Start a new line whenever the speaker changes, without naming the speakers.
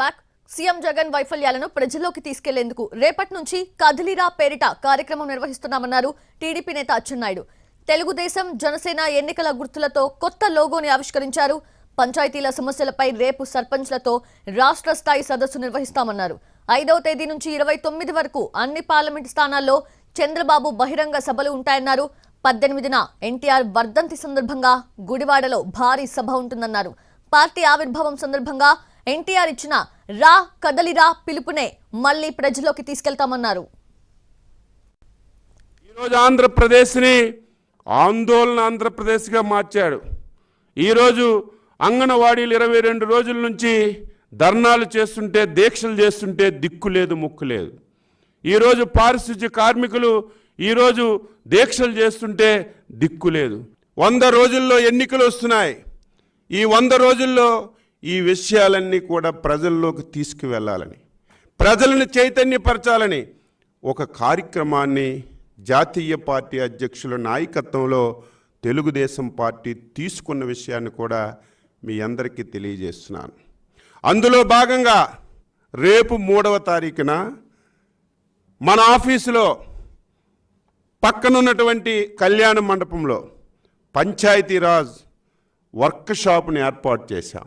Back CM Jagan వైఫల్యాలను ప్రజల్లోకి తీసుకెళ్ళేందుకు రేపటి నుంచి కదిలిరా పేరిట కార్యక్రమం నిర్వహిస్తున్నామన్నారు టీడీపీ నేత అచ్చెన్నాయుడు. తెలుగుదేశం జనసేన ఎన్నికల గుర్తులతో కొత్త లోగోని ఆవిష్కరించారు. పంచాయతీల సమస్యలపై రేపు సర్పంచ్లతో రాష్ట్ర స్థాయి సదస్సు నిర్వహిస్తామన్నారు. ఐదవ తేదీ నుంచి ఇరవై తొమ్మిది వరకు అన్ని పార్లమెంటు స్థానాల్లో చంద్రబాబు బహిరంగ సభలు ఉంటాయన్నారు. పద్దెనిమిదిన ఎన్టీఆర్ వర్ధంతి సందర్భంగా గుడివాడలో భారీ సభ ఉంటుందన్నారు. పార్టీ ఆవిర్భావం సందర్భంగా ఎన్టీఆర్ ఇచ్చిన రా కదలిరా పిలుపునే మళ్ళీ ప్రజలోకి తీసుకెళ్తామన్నారు.
ఈరోజు ఆంధ్రప్రదేశ్ని ఆందోళన ఆంధ్రప్రదేశ్గా మార్చాడు. ఈరోజు అంగన్వాడీలు ఇరవై రెండు రోజుల నుంచి ధర్నాలు చేస్తుంటే దీక్షలు చేస్తుంటే దిక్కు లేదు ముక్కు లేదు. ఈరోజు పారిశుద్ధ్య కార్మికులు ఈరోజు దీక్షలు చేస్తుంటే దిక్కు లేదు. వంద రోజుల్లో ఎన్నికలు వస్తున్నాయి. ఈ వంద రోజుల్లో ఈ విషయాలన్నీ కూడా ప్రజల్లోకి తీసుకువెళ్ళాలని ప్రజలను చైతన్యపరచాలని ఒక కార్యక్రమాన్ని జాతీయ పార్టీ అధ్యక్షుల నాయకత్వంలో తెలుగుదేశం పార్టీ తీసుకున్న విషయాన్ని కూడా మీ అందరికీ తెలియజేస్తున్నాను. అందులో భాగంగా రేపు మూడవ తారీఖున మన ఆఫీసులో పక్కనున్నటువంటి కళ్యాణ మండపంలో పంచాయతీరాజ్ వర్క్ షాప్ని ఏర్పాటు చేశాం.